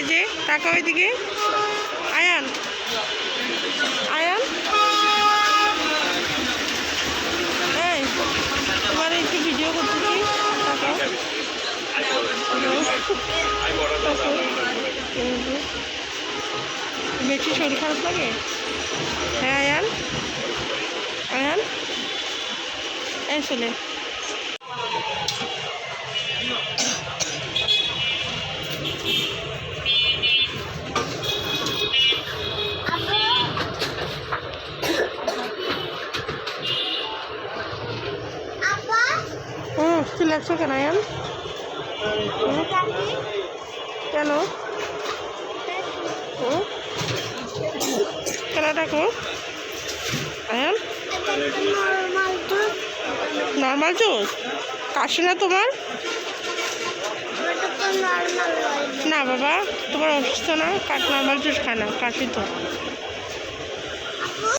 এই যে তাকা ওইদিকে আয়ান। আয়ান? এই, তোমার একটু ভিডিও করতেছি তাকাও। বেশি শরীর খারাপ লাগে? হ্যাঁ আয়ান? আয়ান? এই ছেলে হুম কি লাগছে কেন হুম, কেন? কেন ডাকো? আয়ান? নর্মাল জুস কাশি না তোমার? না বাবা তোমার অসুস্থ না? কাঠ নর্মাল জুস খায় না কাশি তো।